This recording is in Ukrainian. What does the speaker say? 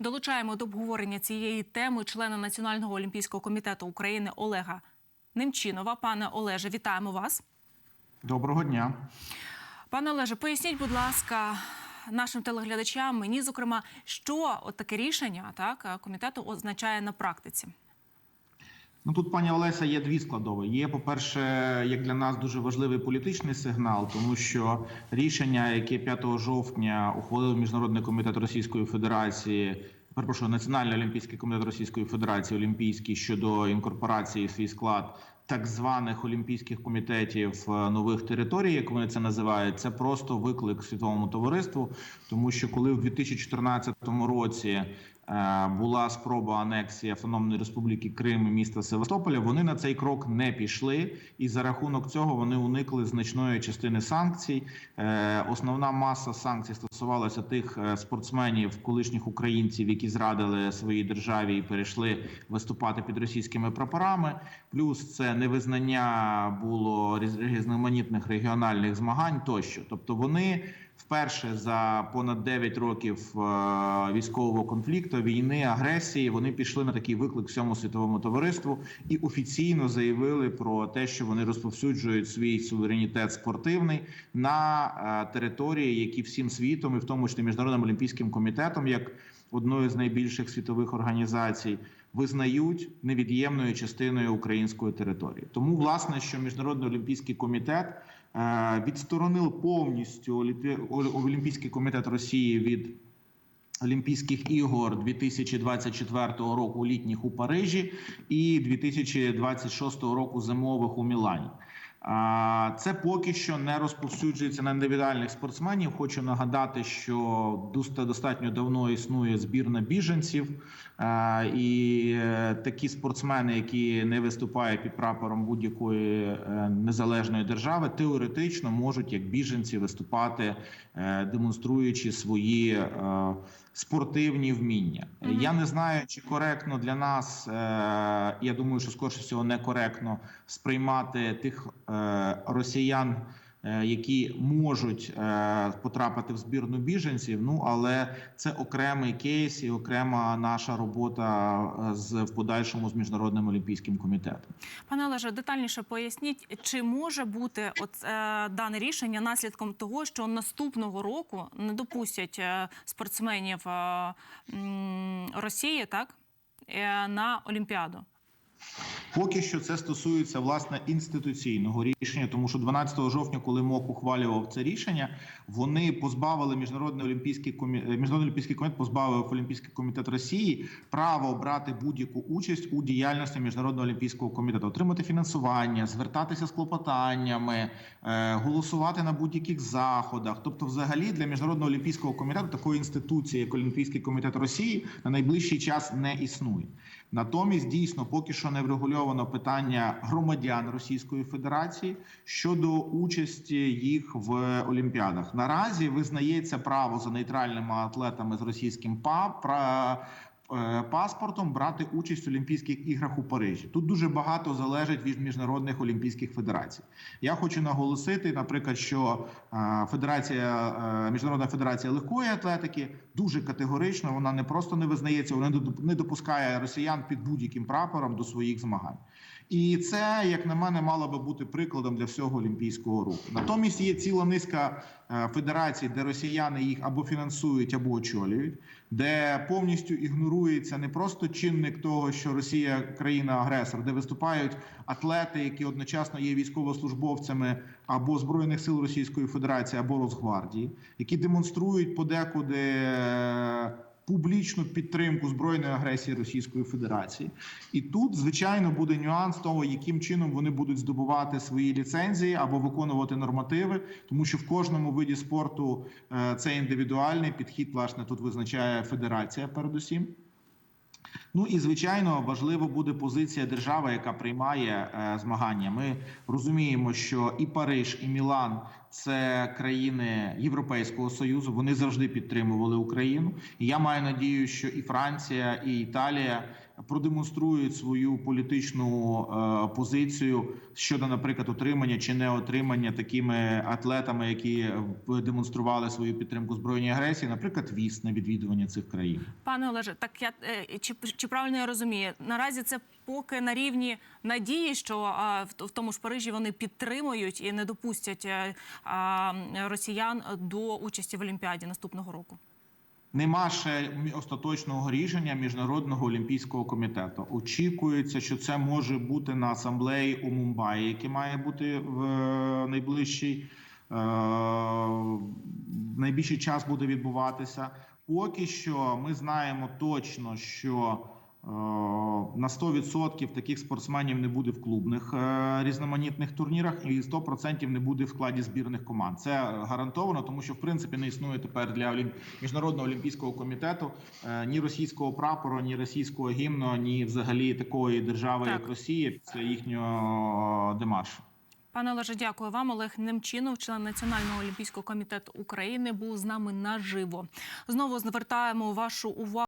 Долучаємо до обговорення цієї теми члена Національного олімпійського комітету України Олега Немчинова. Пане Олеже, вітаємо вас. Доброго дня. Пане Олеже, поясніть, будь ласка, нашим телеглядачам, мені зокрема, що от таке рішення так комітету означає на практиці. Ну тут, пані Олеся, є дві складові. Є, по-перше, як для нас дуже важливий політичний сигнал, тому що рішення, яке 5 жовтня ухвалив Міжнародний комітет Російської Федерації, перепрошую, Національний олімпійський комітет Російської Федерації Олімпійський щодо інкорпорації в свій склад так званих олімпійських комітетів е, нових територій, як вони це називають, це просто виклик світовому товариству, тому що коли в 2014 році була спроба анексії Автономної Республіки Крим і міста Севастополя, вони на цей крок не пішли, і за рахунок цього вони уникли значної частини санкцій. Е, Основна маса санкцій стосувалася тих е, спортсменів, колишніх українців, які зрадили своїй державі і перейшли виступати під російськими прапорами. Плюс це невизнання було різ- різноманітних регіональних змагань тощо. Тобто вони вперше за понад 9 років е, військового конфлікту, війни, агресії, вони пішли на такий виклик всьому світовому товариству і офіційно заявили про те, що вони розповсюджують свій суверенітет спортивний на е, території, які всім світом, і в тому числі міжнародним олімпійським комітетом, як одною з найбільших світових організацій, визнають невід'ємною частиною української території. Тому, власне, що міжнародний олімпійський комітет відсторонив повністю Олімпійський комітет Росії від. Олімпійських ігор 2024 року літніх у Парижі і 2026 року зимових у Мілані. Це поки що не розповсюджується на індивідуальних спортсменів. Хочу нагадати, що достатньо давно існує збірна біженців, і е, такі спортсмени, які не виступають під прапором будь-якої е, незалежної держави, теоретично можуть як біженці виступати, е, демонструючи свої спортивні вміння. Мгм. Я не знаю, чи коректно для нас. е, Я думаю, що скоріше всього некоректно сприймати тих е, росіян, які можуть е, потрапити в збірну біженців. Ну але це окремий кейс і окрема наша робота е, з в подальшому з міжнародним олімпійським комітетом. Пане Олеже, детальніше поясніть, чи може бути от е, дане рішення наслідком того, що наступного року не допустять е, спортсменів е, Росії так е, на Олімпіаду? Поки що це стосується власне інституційного рішення, тому що 12 жовтня, коли МОК ухвалював це рішення, вони позбавили міжнародний олімпійський комі... е, міжнародний олімпійський комітет позбавив Олімпійський комітет Росії права обрати будь-яку участь у діяльності міжнародного олімпійського комітету, отримати фінансування, звертатися з клопотаннями, е, голосувати на будь-яких заходах. Тобто, взагалі для міжнародного олімпійського комітету такої інституції, як Олімпійський комітет Росії, на найближчий час не існує. Натомість, дійсно, поки що не врегульовано питання громадян Російської Федерації щодо участі їх в Олімпіадах. Наразі визнається право за нейтральними атлетами з російським па паспортом брати участь в Олімпійських іграх у Парижі. Тут дуже багато залежить від міжнародних олімпійських федерацій. Я хочу наголосити, наприклад, що е, Федерація е, Міжнародна федерація легкої атлетики дуже категорично вона не просто не визнається, вона не допускає росіян під будь-яким прапором до своїх змагань. І це, як на мене, мало би бути прикладом для всього олімпійського руху. Натомість є ціла низка е, федерацій, де росіяни їх або фінансують, або очолюють, де повністю ігнорується не просто чинник того, що Росія країна-агресор, де виступають атлети, які одночасно є військовослужбовцями або збройних сил Російської Федерації, або Росгвардії, які демонструють подекуди. Публічну підтримку збройної агресії Російської Федерації, і тут, звичайно, буде нюанс того, яким чином вони будуть здобувати свої ліцензії або виконувати нормативи, тому що в кожному виді спорту е, це індивідуальний підхід. Власне, тут визначає федерація, передусім. Ну і звичайно важливо буде позиція держави, яка приймає е, змагання. Ми розуміємо, що і Париж, і Мілан це країни Європейського союзу. Вони завжди підтримували Україну. І я маю надію, що і Франція, і Італія продемонструють свою політичну е, позицію щодо, наприклад, отримання чи не отримання такими атлетами, які е, демонстрували свою підтримку збройній агресії, наприклад, віз на відвідування цих країн. Пане Олеже, так я е, чи, чи правильно я розумію? Наразі це поки на рівні надії, що в, тому ж Парижі вони підтримують і не допустять росіян до участі в Олімпіаді наступного року. Нема ще остаточного рішення міжнародного олімпійського комітету. Очікується, що це може бути на асамблеї у Мумбаї, яке має бути в е, найближчий е, найбільший час буде відбуватися. Поки що ми знаємо точно, що на 100% таких спортсменів не буде в клубних е, різноманітних турнірах, і 100% не буде в складі збірних команд. Це гарантовано, тому що в принципі не існує тепер для Олімп... міжнародного олімпійського комітету е, ні російського прапору, ні російського гімну, ні взагалі такої держави, Так. як Росія, після їхнього демаршу. Пане Олеже, дякую вам. Олег Немчинов, член Національного олімпійського комітету України, був з нами наживо. Знову звертаємо вашу увагу.